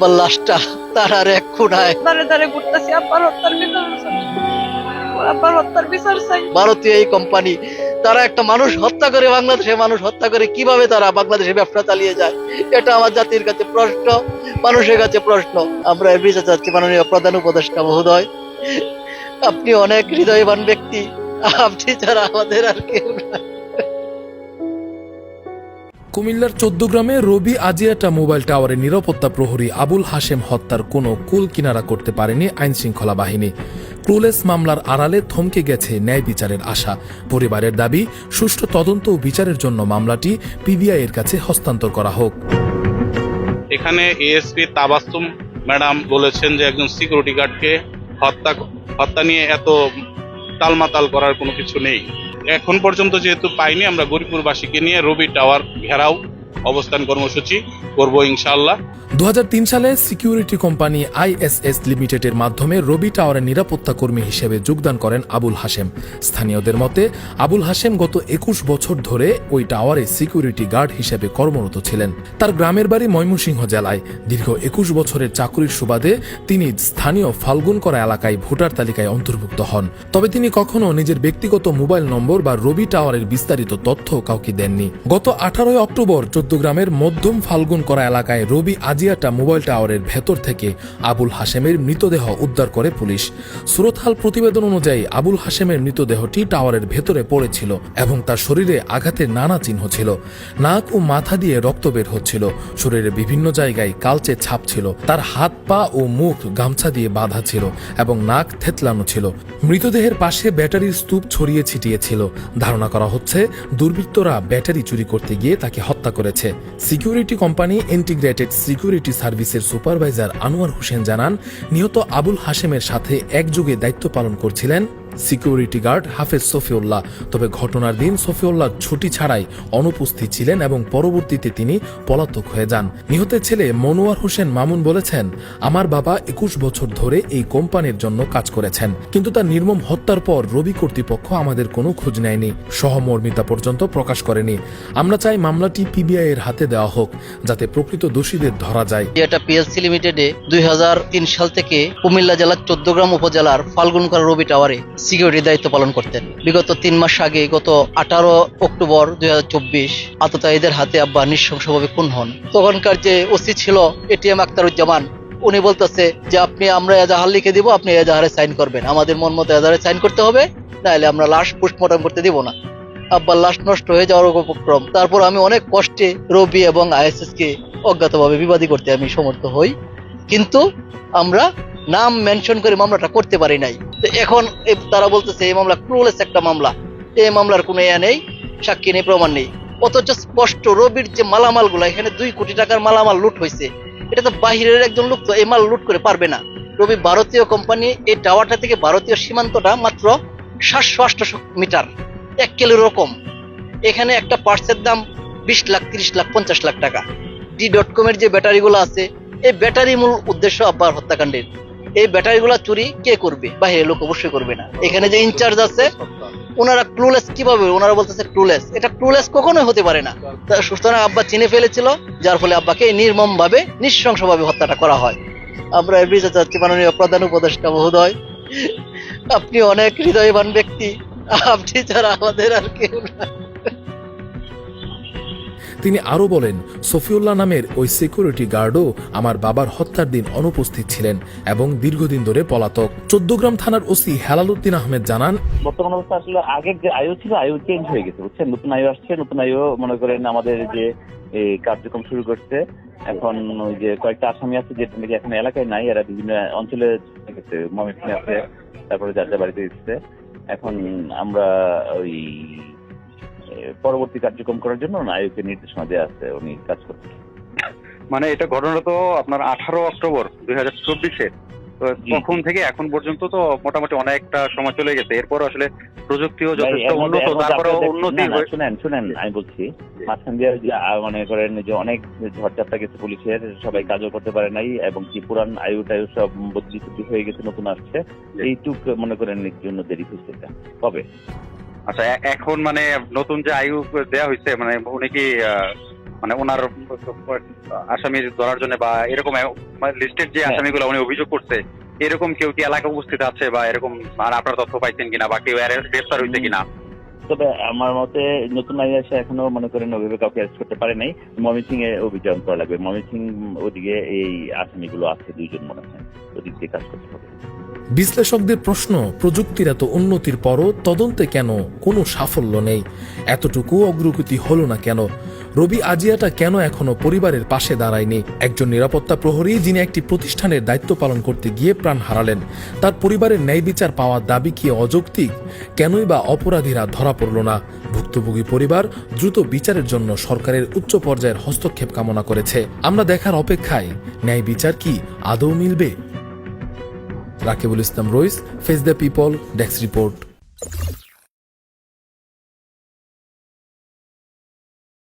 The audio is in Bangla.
আব্বার লাশটা তার আর এক খুনায়। দাঁড়ে দাঁড়ে ঘুরতেছি আব্বার হত্যার বিচার আব্বার হত্যার বিচার চাই। ভারতীয় এই কোম্পানি তারা একটা মানুষ হত্যা করে বাংলাদেশে মানুষ হত্যা করে কীভাবে তারা বাংলাদেশে ব্যবসা চালিয়ে যায়? এটা আমার জাতির কাছে প্রশ্ন মানুষের কাছে প্রশ্ন। আমরা এর বিচার চাচ্ছি মাননীয় প্রধান উপদেষ্টা মহোদয়। আপনি অনেক হৃদয়বান ব্যক্তি। আপনি ছাড়া আমাদের আর কেউ নাই। কুমিল্লার চোদ্দ গ্রামে রবি আজিয়াটা মোবাইল টাওয়ারের নিরাপত্তা প্রহরী আবুল হাশেম হত্যার কোনো কুল কিনারা করতে পারেনি আইন শৃঙ্খলা বাহিনী। ক্লুলেস মামলার আড়ালে থমকে গেছে ন্যায় বিচারের আশা। পরিবারের দাবি, সুষ্ঠু তদন্ত ও বিচারের জন্য মামলাটি পিবিআই এর কাছে হস্তান্তর করা হোক। এখানে এএসপি তাবাস্তুম ম্যাডাম বলেছেন যে একজন সিকিউরিটি গার্ডকে হত্যা হত্যা নিয়ে এত টালমাতাল করার কোনো কিছু নেই। এখন পর্যন্ত যেহেতু পাইনি আমরা গরিবপুরবাসীকে নিয়ে রবি টাওয়ার ঘেরাও অবস্থান কর্মসূচি করব ইনশাআল্লাহ। দু হাজার তিন সালে সিকিউরিটি কোম্পানি আইএসএস লিমিটেডের মাধ্যমে রবি টাওয়ারের নিরাপত্তা কর্মী হিসেবে যোগদান করেন আবুল হাশেম। স্থানীয়দের মতে, আবুল হাশেম গত একুশ বছর ধরে ওই টাওয়ারে সিকিউরিটি গার্ড হিসেবে কর্মরত ছিলেন। তার গ্রামের বাড়ি ময়মনসিংহ জেলায়। দীর্ঘ একুশ বছরের চাকুরির সুবাদে তিনি স্থানীয় ফাল্গুন করা এলাকায় ভোটার তালিকায় অন্তর্ভুক্ত হন। তবে তিনি কখনো নিজের ব্যক্তিগত মোবাইল নম্বর বা রবি টাওয়ারের বিস্তারিত তথ্য কাউকে দেননি। গত আঠারোই অক্টোবর চোদ্দ গ্রামের মধ্যম ফাল্গুন করা এলাকায় রবি আজিয়াটা মোবাইল টাওয়ারের ভেতর থেকে আবুল হাশেমের মৃতদেহ উদ্ধার করে পুলিশ। সুরতহাল প্রতিবেদন অনুযায়ী আবুল হাশেমের মৃতদেহটি টাওয়ারের ভেতরে পড়েছিল এবং তার শরীরে আঘাতের নানা চিহ্ন ছিল। নাক ও মাথা দিয়ে রক্ত বের হচ্ছিল। শরীরের বিভিন্ন জায়গায় কালচে ছাপ ছিল। তার হাত, পা ও মুখ গামছা দিয়ে বাঁধা ছিল এবং নাক থেতলানো ছিল। মৃতদেহের পাশে ব্যাটারির স্তূপ ছড়িয়ে ছিটিয়েছিল ধারণা করা হচ্ছে, দুর্বৃত্তরা ব্যাটারি চুরি করতে গিয়ে তাকে হত্যা করেছে। সিকিউরিটি কোম্পানি ইন্টিগ্রেটেড সিকিউরিটি সার্ভিসের সুপারভাইজার আনোয়ার হোসেন জানান, নিহত আবুল হাশেমের সাথে একযোগে দায়িত্ব পালন করছিলেন। সিকিউরিটি গার্ড হাফেজ সফিউল্লাহ। তবে ঘটনার দিন সফিউল্লাহ ছুটি ছাড়াই অনুপস্থিত ছিলেন এবং পরবর্তীতে তিনি পলাতক হয়ে যান। নিহতের ছেলে মনোয়ার হোসেন মামুন বলেছেন, আমার বাবা একুশ বছর ধরে এই কোম্পানির জন্য কাজ করেছেন, কিন্তু তার নির্মম হত্যার পর রবি কর্তৃপক্ষ আমাদের কোনো খোঁজ নেয়নি, সহমর্মিতা পর্যন্ত প্রকাশ করেনি। আমরা চাই মামলাটি পিবিআই এর হাতে দেওয়া হোক, যাতে প্রকৃত দোষীদের ধরা যায়। এটা পিএলসি লিমিটেডে দুই হাজার তিন সাল থেকে কুমিল্লা জেলার চোদ্দগ্রাম উপজেলার ফাল্গুনকর রবি টাওয়ারে সিকিউরিটি দায়িত্ব পালন করতেন। বিগত তিন মাস আগে, গত আঠারো অক্টোবর দুই আততায়ীদের হাতে আব্বা নৃশংসভাবে খুন হন। তখনকার যে ওসি ছিল এটিএম আক্তারুজ্জামান উনি বলতেছে যে, আপনি আমরা এজাহার লিখে দিব, আপনি এজাহারে সাইন করবেন। আমাদের মন মতো এজাহারে সাইন করতে হবে, নাহলে আমরা লাশ পোস্টমর্টম করতে দিব না। আব্বার লাশ নষ্ট হয়ে যাওয়ার উপক্রম। তারপর আমি অনেক কষ্টে রবি এবং আইএসএস কে অজ্ঞাতভাবে বিবাদী করতে আমি সমর্থ হই। কিন্তু আমরা নাম মেনশন করে মামলাটা করতে পারি নাই। এখন তারা বলতেছে, এই মামলা ক্রুলেস একটা মামলা। এই মামলার কোনো ইয়া নেই, সাক্ষী নেই, প্রমাণ নেই। অথচ স্পষ্ট রবির যে মালামালগুলা এখানে দুই কোটি টাকার মালামাল লুট হয়েছে। এটা তো বাহিরের একজন লোক তো এই মাল লুট করে পারবে না। রবি ভারতীয় কোম্পানি এই টাওয়ারটা থেকে ভারতীয় সীমান্তটা মাত্র সাতশো আটশো মিটার, এক কিলোর রকম এখানে একটা পার্টসের দাম বিশ লাখ, তিরিশ লাখ, পঞ্চাশ লাখ টাকা। ডি ডট কমের যে ব্যাটারিগুলো আছে, এই ব্যাটারি মূল উদ্দেশ্য আব্বার হত্যাকাণ্ডের। এই ব্যাটারিগুলো চুরি কে করবে? বাইরের লোক অবশ্যই করবে না। এখানে যে ইনচার্জ আছে, ওনারা ক্লুলেস কীভাবে? ওনারা বলতেছে ক্লুলেস এটা ক্লুলেস কখনোই হতে পারে না। সুতরাং আব্বা চিনে ফেলেছিল, যার ফলে আব্বাকে নির্মম ভাবে নৃশংস ভাবে হত্যাটা করা হয়। আমরা এর বিচার চাচ্ছি মাননীয় প্রধান উপদেষ্টা মহোদয়, আপনি অনেক হৃদয়বান ব্যক্তি। আপনি ছাড়া আমাদের আর কেউ নাই তিনি আরও বলেন, সফিউল্লাহ নামের ওই সিকিউরিটি গার্ডও আমার বাবার হত্যার দিন অনুপস্থিত ছিলেন এবং দীর্ঘদিন ধরে পলাতক। চোদ্দগ্রাম থানার ওসি হেলালুদ্দিন আহমেদ জানান, বর্তমান অবস্থা আসলে আগের যে আয়ু ছিল, আয়ু চেঞ্জ হয়ে গেছে, বুঝছেন? নতুন আয়ু আসছে, নতুন আয়ু মনে করেন আমাদের যে কার্যক্রম শুরু করছে। এখন ওই যে কয়েকটা আসামি আছে যেটা নাকি এখন এলাকায় নাই, এরা বিভিন্ন অঞ্চলে চলে গেছে আছে, তারপরে যার যার বাড়িতে দিচ্ছে এখন আমরা ওই পরবর্তী কার্যক্রম করার জন্য আয়ুকে নির্দেশনা দেওয়া আছে উনি কাজ করছেন। মানে এটা ঘটনা তো আপনার আঠারো অক্টোবর দুই হাজার চব্বিশে। তখন থেকে এখন পর্যন্ত তো মোটামুটি অনেকটা সময় চলে গেছে। এরপর আসলে প্রযুক্তিও যথেষ্ট উন্নত তারপরে উন্নতি শুনেন শুনেন আমি বলছি মাঝখান দিয়ে মনে করেন যে অনেক ঝড়ঝাপটা গেছে পুলিশের সবাই কাজও করতে পারে নাই এবং কি পুরান আয়ু টায়ু সব বদলি হয়ে গেছে নতুন আসছে। এইটুক মনে করেন জন্য দেরি এটা কবে? আচ্ছা এখন মানে নতুন যে আয়ু দেওয়া হয়েছে মানে উনি কি মানে ওনার আসামির ধরার জন্য বা এরকম লিস্টেড যে হ্যাঁ। আসামিগুলো উনি অভিযোগ করছে এরকম কেউ কি এলাকা উপস্থিত আছে বা এরকম আর আপনার তথ্য পাইছেন কিনা বা কেউ গ্রেফতার হয়েছে কিনা? তবে আমার মতে নতুন আইন এসে এখনও মনে করেন ওইভাবে কাউকে অ্যারেস্ট করতে পারে নাই। সিং এ অভিযান করা লাগবে। ময়মনসিং ওদিকে এই আসামিগুলো আছে দুইজন মনে হয়। ওদিক দিয়ে কাজ করতে হবে। বিশ্লেষকদের প্রশ্ন, প্রযুক্তির এত উন্নতির পরও তদন্তে কেন কোনো সাফল্য নেই? এতটুকু অগ্রগতি হলো না কেন? রবি আজিয়াটা কেন এখনও পরিবারের পাশে দাঁড়ায়নি? একজন নিরাপত্তা প্রহরী যিনি একটি প্রতিষ্ঠানের দায়িত্ব পালন করতে গিয়ে প্রাণ হারালেন, তার পরিবারের ন্যায় বিচার পাওয়ার দাবি কি অযৌক্তিক? কেনই বা অপরাধীরা ধরা পড়ল না? ভুক্তভোগী পরিবার দ্রুত বিচারের জন্য সরকারের উচ্চ পর্যায়ের হস্তক্ষেপ কামনা করেছে। আমরা দেখার অপেক্ষায়, ন্যায় বিচার কি আদৌ মিলবে? Rakibul Islam Rais face the people desk report